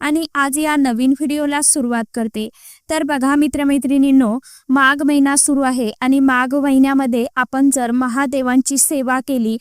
आणि आज या नवीन व्हिडिओला सुरुवात करते. तर बघा मित्रमैत्रिणींनो माघ महिना सुरू आहे आणि माघ महिन्यामध्ये आपण जर महादेवांची सेवा केली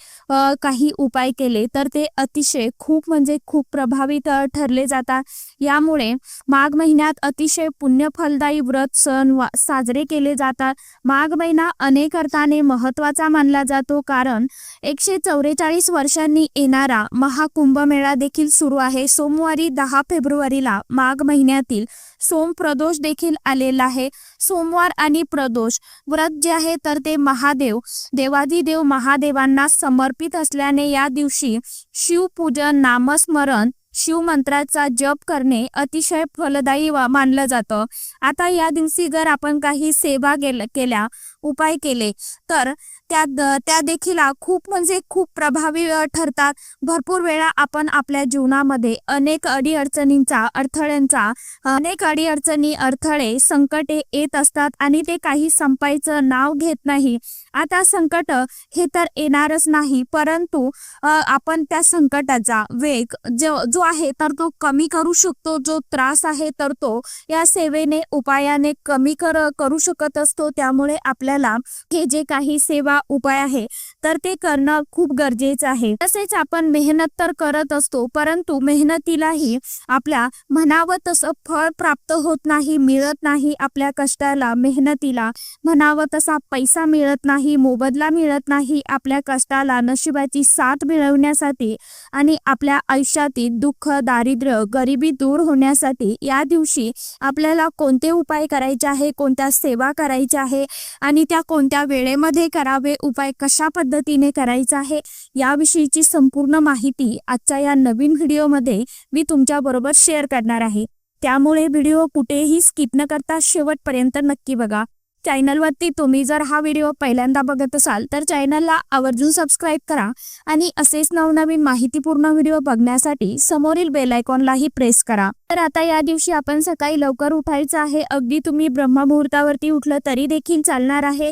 काही उपाय केले तर ते अतिशय खूप म्हणजे खूप प्रभावित ठरले जातात. यामुळे माघ महिन्यात अतिशय पुण्यफलदायी व्रत सण साजरे केले जातात. माघ महिना अनेक अर्थाने महत्त्वाचा मानला जातो कारण एकशे चौवेचाळीस वर्षांनी येणारा महाकुंभमेळा देखील सुरू आहे. सोमवारी दहा फेब्रुवारीला माघ महिन्यातील सोम प्रदोष देखील आलेला आहे. सोमवार आणि प्रदोष व्रत जे आहे तर ते महादेव देवाधिदेव महादेवांना समर्पित असल्याने या दिवशी शिवपूजन नामस्मरण शिवमंत्राचा जप करणे अतिशय फलदायी मानलं जातं. आता या दिवशी जर आपण काही सेवा केल्या उपाय केले तर त्या त्या देखील खूप म्हणजे खूप प्रभावी ठरतात. भरपूर वेळा आपण आपल्या जीवनामध्ये अनेक अडीअडचणींचा अडथळ्यांचा अनेक अडीअडचणी अडथळे संकटे येत असतात आणि ते काही संपायचं नाव घेत नाही. आता संकट हे तर येणारच नाही परंतु आपण त्या संकटाचा वेग जो जो आहे तर तो कमी करू शकतो. जो त्रास आहे तर तो या सेवेने उपायाने कमी कर करू शकत असतो. त्यामुळे आपल्याला हे जे काही सेवा उपाय आहे. तर ते करणं खूप गरजेचं आहे. तसेच आपण मेहनत तर करत असतो परंतु मेहनतीलाही आपल्या म्हणावं तसं फळ प्राप्त होत नाही मिळत नाही आपल्या कष्टाला मेहनतीला म्हणावं तसा पैसा मिळत नाही मोबदला मिळत नाही आपल्या कष्टाला नशिबाची साथ मिळवण्यासाठी आणि आपल्या आयुष्यातील दुःख दारिद्र्य गरिबी दूर होण्यासाठी या दिवशी आपल्याला कोणते उपाय करायचे आहे कोणत्या सेवा करायच्या आहे आणि त्या कोणत्या वेळेमध्ये करावे उपाय कशा पद्धतीने करायचा आहे याविषयीची संपूर्ण माहिती आजच्या या नवीन व्हिडिओमध्ये मी तुमच्या बरोबर शेअर करणार आहे. त्यामुळे व्हिडिओ कुठेही स्किप न करता शेवटपर्यंत नक्की बघा. चॅनलवरती तुम्ही जर हा व्हिडिओ पहिल्यांदा बघत असाल तर चॅनलला आवर्जून सबस्क्राईब करा आणि असेच नवनवीन माहितीपूर्ण व्हिडिओ बघण्यासाठी समोरील बेल आयकॉनलाही प्रेस करा. तर आता या दिवशी आपण सकाळी लवकर उठायचं आहे. अगदी तुम्ही ब्रह्ममुहूर्तावरती उठलं तरी देखील चालणार आहे.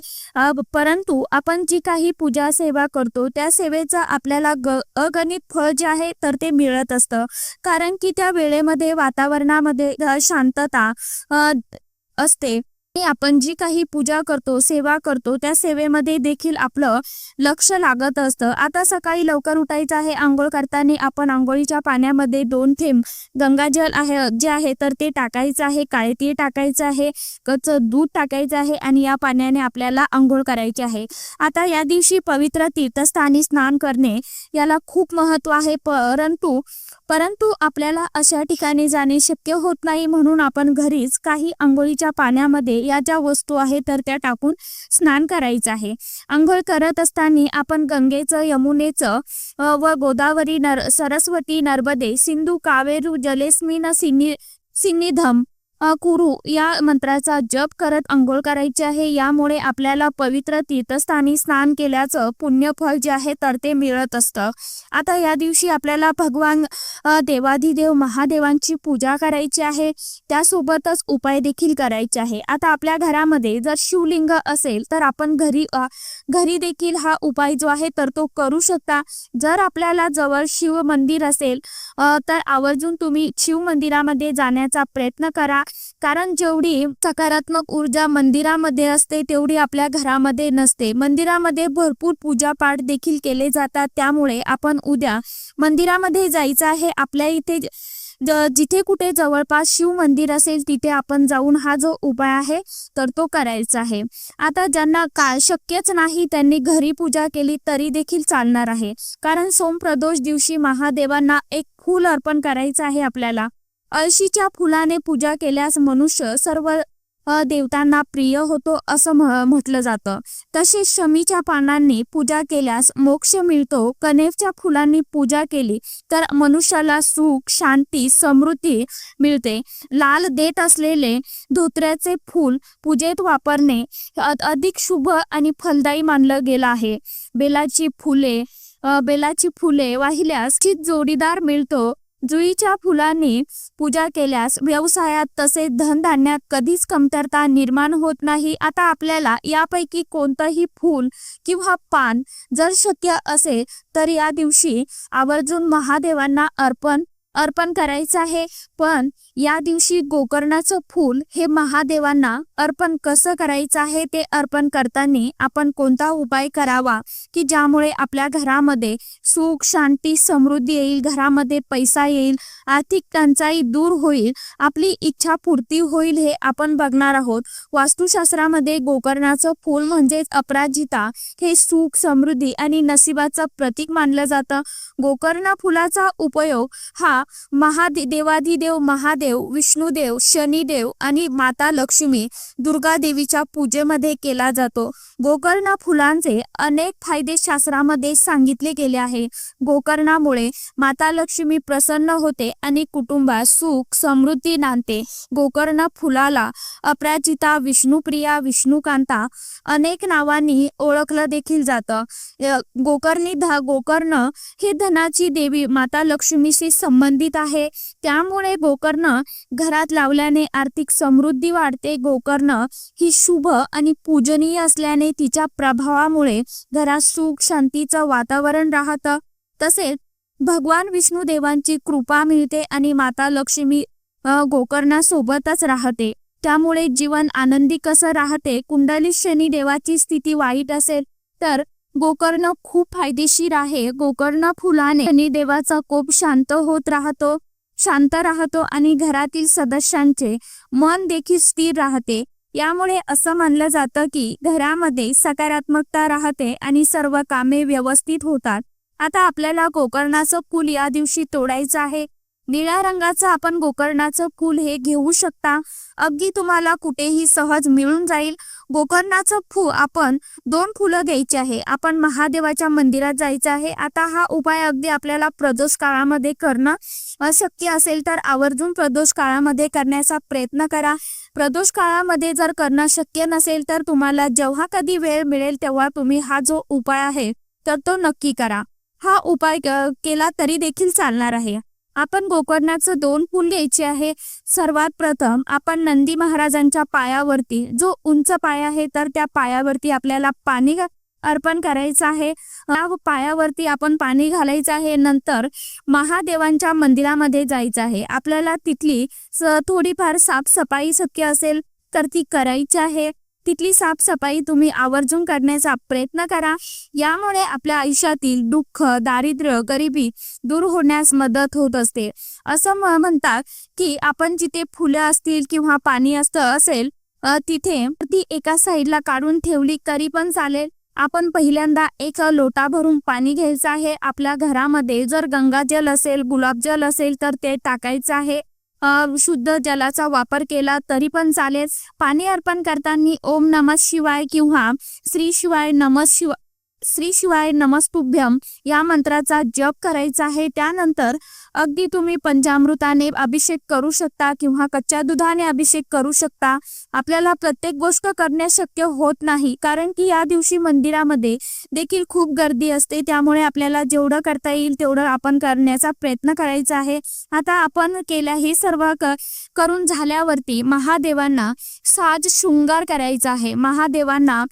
परंतु आपण जी काही पूजा सेवा करतो त्या सेवेचं आपल्याला ग अगणित फळ जे आहे तर ते मिळत असतं. कारण की त्या वेळेमध्ये वातावरणामध्ये शांतता असते. आपण जी काही पूजा करतो सेवा करतो त्या सेवेमध्ये देखील आपलं लक्ष लागत असतं. आता सकाळी लवकर उठायचं आहे आंघोळ करताना आपण आंघोळीच्या पाण्यामध्ये दोन थेंब गंगाजल आहे जे आहे तर ते टाकायचं आहे काळे तीळ टाकायचं आहे कच दूध टाकायचं आहे आणि या पाण्याने आपल्याला आंघोळ करायची आहे. आता या दिवशी पवित्र तीर्थस्थानी स्नान करणे याला खूप महत्त्व आहे परंतु परंतु आपल्याला अशा ठिकाणी जाणे शक्य होत नाही म्हणून आपण घरीच काही आंघोळीच्या पाण्यामध्ये या ज्या वस्तू आहेत तर त्या टाकून स्नान करायचं आहे. आंघोळ करत असताना आपण गंगेचं यमुनेचं व गोदावरी नर सरस्वती नर्मदे सिंधू कावेरू जलेस्मिन सिनी सिन्निधम कुरु या मंत्राचा जप करत आंघोळ करायची आहे. यामुळे आपल्याला पवित्र तीर्थस्थानी स्नान केल्याचं पुण्यफळ जे आहे तर ते मिळत असतं. आता या दिवशी आपल्याला भगवान देवाधिदेव महादेवांची पूजा करायची आहे. त्यासोबतच उपाय देखील करायचे आहे. आता आपल्या घरामध्ये जर शिवलिंग असेल तर आपण घरी घरी देखील हा उपाय जो आहे तर तो करू शकता. जर आपल्याला जवळ शिव मंदिर असेल तर आवर्जून तुम्ही शिव मंदिरामध्ये जाण्याचा प्रयत्न करा. कारण जेवढी सकारात्मक ऊर्जा मंदिरामध्ये असते तेवढी आपल्या घरामध्ये नसते. मंदिरामध्ये भरपूर पूजापाठ देखील केले जातात. त्यामुळे आपण उद्या मंदिरामध्ये जायचं आहे. आपल्या इथे जिथे कुठे जवळपास शिव मंदिर असेल तिथे आपण जाऊन हा जो उपाय आहे तर तो करायचा आहे. आता ज्यांना का शक्यच नाही त्यांनी घरी पूजा केली तरी देखील चालणार आहे. कारण सोमप्रदोष दिवशी महादेवांना एक फूल अर्पण करायचं आहे आपल्याला. अळशीच्या फुलाने पूजा केल्यास मनुष्य सर्व देवतांना प्रिय होतो असं म्हटलं जातं. तसेच शमीच्या पानांनी पूजा केल्यास मोक्ष मिळतो. कनेफच्या फुलांनी पूजा केली तर मनुष्याला सुख शांती समृद्धी मिळते. लाल देत असलेले धोत्र्याचे फूल पूजेत वापरणे अ- अधिक शुभ आणि फलदायी मानलं गेलं आहे. बेलाची फुले बेलाची फुले वाहिल्यास जोडीदार मिळतो जुईच्या फुलांनी पूजा केल्यास व्यवसायात तसेच धनधान्यात कधीच कमतरता निर्माण होत नाही. आता आपल्याला यापैकी कोणतंही फूल किंवा पान जर शक्य असेल तर या दिवशी आवर्जून महादेवांना अर्पण अर्पण करायचं आहे. पण या दिवशी गोकर्णाचं फूल हे महादेवांना अर्पण कसं करायचं आहे ते अर्पण करताना आपण कोणता उपाय करावा? की ज्यामुळे आपल्या घरामध्ये सुख शांती समृद्धी येईल घरामध्ये पैसा येईल आर्थिक टंचाई दूर होईल आपली इच्छा पूर्ती होईल हे आपण बघणार आहोत. वास्तुशास्त्रामध्ये गोकर्णाचं फूल म्हणजेच अपराजिता हे सुख समृद्धी आणि नशिबाचं प्रतीक मानलं जातं. गोकर्ण फुलाचा उपयोग हा महादे देवाधिदेव महादेव विष्णुदेव शनिदेव आणि माता लक्ष्मी दुर्गा देवीच्या पूजेमध्ये केला जातो. गोकर्ण फुलांचे अनेक फायदे शास्त्रामध्ये सांगितले गेले आहे. गोकर्णामुळे माता लक्ष्मी प्रसन्न होते आणि कुटुंबात सुख समृद्धी नांदते. गोकर्ण फुलाला अपराजिता विष्णुप्रिया विष्णुकांता अनेक नावांनी ओळखलं देखील जातं. गोकर्णी ध गोकर्ण ही धनाची देवी माता लक्ष्मीशी संबंधित आहे. त्यामुळे गोकर्ण घरात लावल्याने आर्थिक समृद्धी वाढते. गोकर्ण ही शुभ आणि पूजनीय असल्याने तिच्या प्रभावामुळे घरात सुख शांतीचं वातावरण राहतं. तसेच भगवान विष्णू देवांची कृपा मिळते आणि माता लक्ष्मी गोकर्णासोबतच राहते. त्यामुळे जीवन आनंदी कसं राहते कुंडली शनी देवाची स्थिती वाईट असेल तर गोकर्ण खूप फायदेशीर आहे. गोकर्ण फुलाने आणि देवाचा कोप शांत होत राहतो शांत राहतो आणि घरातील सदस्यांचे मन देखील स्थिर राहते. यामुळे असं मानलं जातं की घरामध्ये सकारात्मकता राहते आणि सर्व कामे व्यवस्थित होतात. आता आपल्याला गोकर्णाचं फूल या दिवशी तोडायचं आहे. निळ्या रंगाचं आपण गोकर्णाचं फूल हे घेऊ शकता. अगदी तुम्हाला कुठेही सहज मिळून जाईल. गोकर्णाचं फू आपण दोन फुलं घ्यायची आहे. आपण महादेवाच्या मंदिरात जायचं आहे. आता हा उपाय अगदी आपल्याला प्रदोष काळामध्ये करणं अशक्य असेल तर आवर्जून प्रदोष काळामध्ये करण्याचा प्रयत्न करा. प्रदोष काळामध्ये जर करणं शक्य नसेल तर तुम्हाला जेव्हा कधी वेळ मिळेल तेव्हा तुम्ही हा जो उपाय आहे तर तो नक्की करा. हा उपाय केला तरी देखील चालणार आहे. आपण गोकर्णाचं दोन फूल घ्यायचे आहे. सर्वात प्रथम आपण नंदी महाराजांच्या पायावरती जो उंच पाय आहे तर त्या पायावरती आपल्याला पाणी अर्पण करायचं आहे. पायावरती आपण पाणी घालायचं आहे. नंतर महादेवांच्या मंदिरामध्ये जायचं आहे. आपल्याला तिथली स- थोडीफार साफसफाई शक्य असेल तर ती करायची आहे. तिथली साफसफाई तुम्ही आवर्जून करण्याचा प्रयत्न करा. यामुळे आपल्या आयुष्यातील दुःख दारिद्र्य गरिबी दूर होण्यास मदत होत असते. असं म्हणतात की आपण जिथे फुलं असतील किंवा पाणी असतं असेल तिथे ती एका साईडला काढून ठेवली तरी पण चालेल. आपण पहिल्यांदा एक लोटा भरून पाणी घ्यायचं आहे. आपल्या घरामध्ये जर गंगाजल असेल गुलाबजल असेल तर ते टाकायचं आहे. शुद्ध जलाचा वापर केला तरी पण चालेल. पाणी अर्पण करताना ओम नमः शिवाय किंवा श्री शिवाय नमः शिवाय श्री शिवाय नमस्तुभ्यम या मंत्राचा जप करायचा आहे. त्यानंतर अगदी तुम्ही पंचामृताने अभिषेक करू शकता किंवा कच्च्या दुधाने अभिषेक करू शकता. आपल्याला प्रत्येक गोष्ट करणे शक्य होत नाही कारण की या दिवशी मंदिरामध्ये देखील खूप गर्दी असते. त्यामुळे आपल्याला जेवढं करता येईल तेवढं आपण करण्याचा प्रयत्न करायचा आहे. आता आपण केल्या हे सर्व करून झाल्यावरती महादेवांना साज शृंगार करायचा आहे. महादेवांना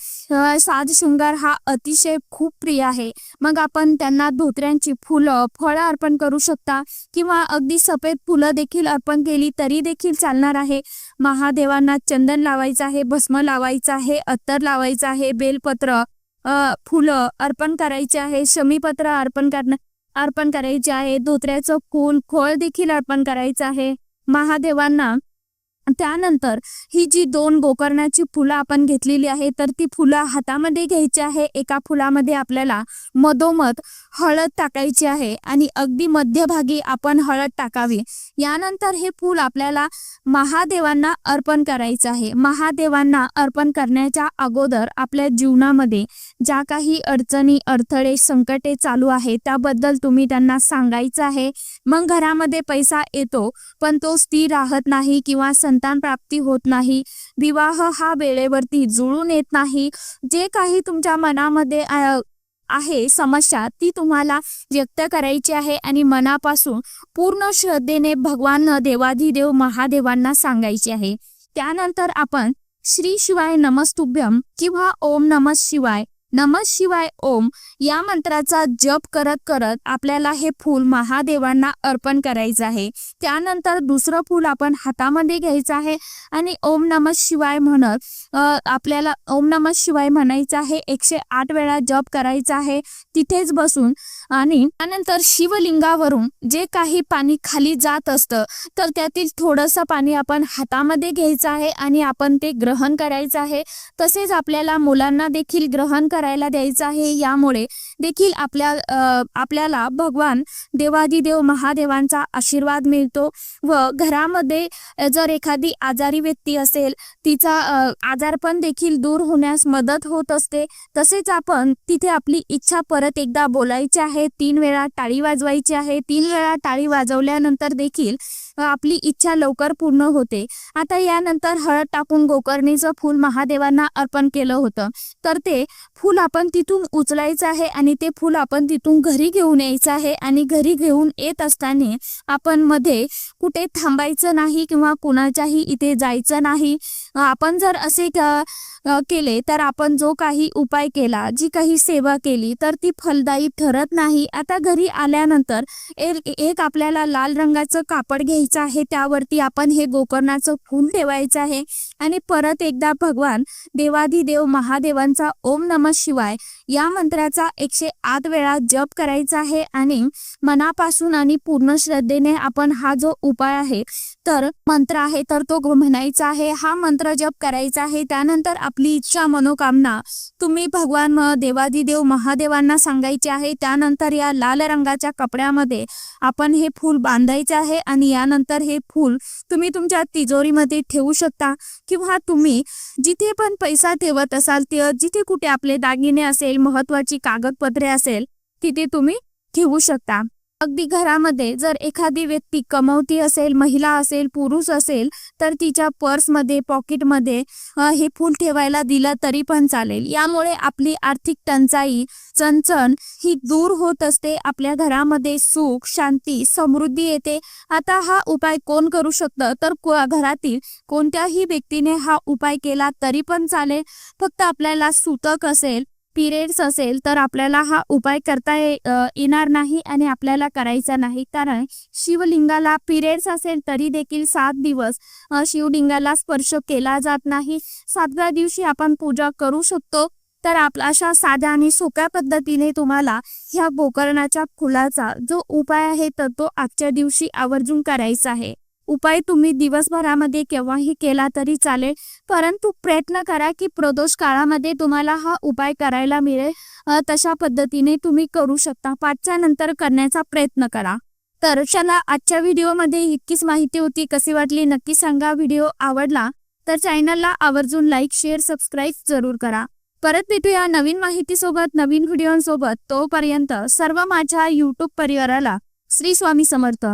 साज शृंगार हा अतिशय खूप प्रिय आहे. मग आपण त्यांना धोत्र्यांची फुलं फळं अर्पण करू शकता. किंवा अगदी सफेद फुलं देखील अर्पण केली तरी देखील चालणार आहे. महादेवांना चंदन लावायचं आहे भस्म लावायचं आहे अत्तर लावायचं आहे बेलपत्र फुलं अर्पण करायचे आहे शमीपत्र अर्पण करणं अर्पण करायचे आहे धोत्र्याचं फूल खोळ देखील अर्पण करायचं आहे. महादेवांना त्यानंतर ही जी दोन गोकर्णाची फुलं आपण घेतलेली आहे तर ती फुलं हातामध्ये घ्यायची आहे. एका फुलामध्ये आपल्याला मधोमध हळद टाकायची आहे आणि अगदी मध्यभागी आपण हळद टाकावी. यानंतर हे फूल आपल्याला महादेवांना अर्पण करायचं आहे. महादेवांना अर्पण करण्याच्या अगोदर आपल्या जीवनामध्ये ज्या काही अडचणी अडथळे संकटे चालू आहे त्याबद्दल तुम्ही त्यांना सांगायचं आहे. मग घरामध्ये पैसा येतो पण तो स्थिर राहत नाही किंवा संतान प्राप्ती होत नाही. विवाह हा वेळेवरती जुळून येत नाही. जे काही तुमच्या मनामध्ये आहे समस्या ती तुम्हाला व्यक्त करायची आहे आणि मनापासून पूर्ण श्रद्धेने भगवान देवाधिदेव महादेवांना सांगायची आहे. त्यानंतर आपण श्री शिवाय नमस्तुभ्यम किंवा ओम नमः शिवाय नम शिवाय ओम या मंत्राचा जप करत करत आपल्याला हे फूल महादेवांना अर्पण करायचं आहे. त्यानंतर दुसरं फूल आपण हातामध्ये घ्यायचं आहे आणि ओम नम शिवाय म्हणत आपल्याला ओम नम शिवाय म्हणायचं आहे. एकशे आठ वेळा जप करायचा आहे. तिथेच बसून आणि त्यानंतर शिवलिंगावरून जे काही पाणी खाली जात असतं तर त्यातील थोडंसं पाणी आपण हातामध्ये घ्यायचं आहे आणि आपण ते ग्रहण करायचं आहे. तसेच आपल्याला मुलांना देखील ग्रहण करायला द्यायचं आहे यामुळे देखील आपल्या आपल्याला भगवान देवादिदेव महादेवांचा आशीर्वाद मिळतो व घरामध्ये जर एखादी आजारी व्यक्ती असेल तिचा आजारपण देखील दूर होण्यास मदत होत असते. तसेच आपण तिथे आपली इच्छा परत एकदा बोलायची आहे तीन वेळा टाळी वाजवायची आहे. तीन वेळा टाळी वाजवल्यानंतर देखील आपली इच्छा लवकर पूर्ण होते. आता यानंतर हळद टाकून गोकर्णीचं फूल महादेवांना अर्पण केलं होतं. तर ते फूल फूल आपण तिथून उचलायचं आहे आणि ते फूल आपण तिथून घरी घेऊन यायचं आहे आणि घरी घेऊन येत असताना आपण मध्ये कुठे थांबायचं नाही किंवा कुणाच्याही इथे जायचं नाही. आपण जर असे केले तर आपण जो काही उपाय केला जी काही सेवा केली तर ती फलदायी ठरत नाही. आता घरी आल्यानंतर एक एक आपल्याला लाल रंगाचं कापड घ्यायचं आहे त्यावरती आपण हे गोकर्णाचं फूल ठेवायचं आहे. आणि परत एकदा भगवान देवाधिदेव महादेवांचा ओम नम शिवाय या मंत्राचा एकशे आठ वेळा जप करायचा आहे. आणि मनापासून आणि पूर्ण श्रद्धेने आपण हा जो उपाय आहे तर मंत्र आहे तर तो म्हणायचा आहे हा मंत्र जप करायचा आहे. त्यानंतर आपली इच्छा मनोकामना तुम्ही भगवान देवादिदेव महादेवांना सांगायचे आहे. त्यानंतर या लाल रंगाच्या कपड्यामध्ये आपण हे फूल बांधायचे आहे आणि यानंतर हे फूल तुम्ही तुमच्या तिजोरीमध्ये ठेवू शकता. किंवा तुम्ही जिथे पण पैसा ठेवत असाल ते जिथे कुठे आपले दागिने असेल महत्वाची कागदपत्रे असेल तिथे तुम्ही ठेवू शकता. अगदी घरामध्ये जर एखादी व्यक्ती कमवती असेल महिला असेल पुरुष असेल तर तिच्या पर्समध्ये पॉकेटमध्ये हे फूल ठेवायला दिलं तरी पण चालेल. यामुळे आपली आर्थिक टंचाई चणचण ही दूर होत असते. आपल्या घरामध्ये सुख शांती समृद्धी येते. आता हा उपाय कोण करू शकतं? तर घरातील कोणत्याही व्यक्तीने हा उपाय केला तरी पण चालेल. फक्त आपल्याला सुतक असेल पिरियड्स असेल तर आपल्याला हा उपाय करता ये- येणार नाही आणि आपल्याला करायचा नाही. कारण शिवलिंगाला पिरियड्स असेल तरी देखील सात दिवस शिवलिंगाला स्पर्श केला जात नाही. सातव्या दिवशी आपण पूजा करू शकतो. तर आपला अशा साध्या आणि सोप्या पद्धतीने तुम्हाला ह्या गोकर्णाच्या फुलाचा जो उपाय आहे तर तो आजच्या दिवशी आवर्जून करायचा आहे. उपाय तुम्ही दिवसभरामध्ये केव्हाही केला तरी चालेल. परंतु प्रयत्न करा की प्रदोष काळामध्ये तुम्हाला हा उपाय करायला मिळेल. तशा पद्धतीने तुम्ही करू शकता. पाचच्या नंतर करण्याचा प्रयत्न करा. तर चला आजच्या व्हिडिओमध्ये इतकीच माहिती होती. कशी वाटली नक्की सांगा. व्हिडिओ आवडला तर चॅनलला आवर्जून लाईक शेअर सबस्क्राईब जरूर करा. परत भेटूया नवीन माहितीसोबत नवीन व्हिडिओसोबत. तोपर्यंत सर्व माझ्या यूट्यूब परिवाराला श्री स्वामी समर्थ.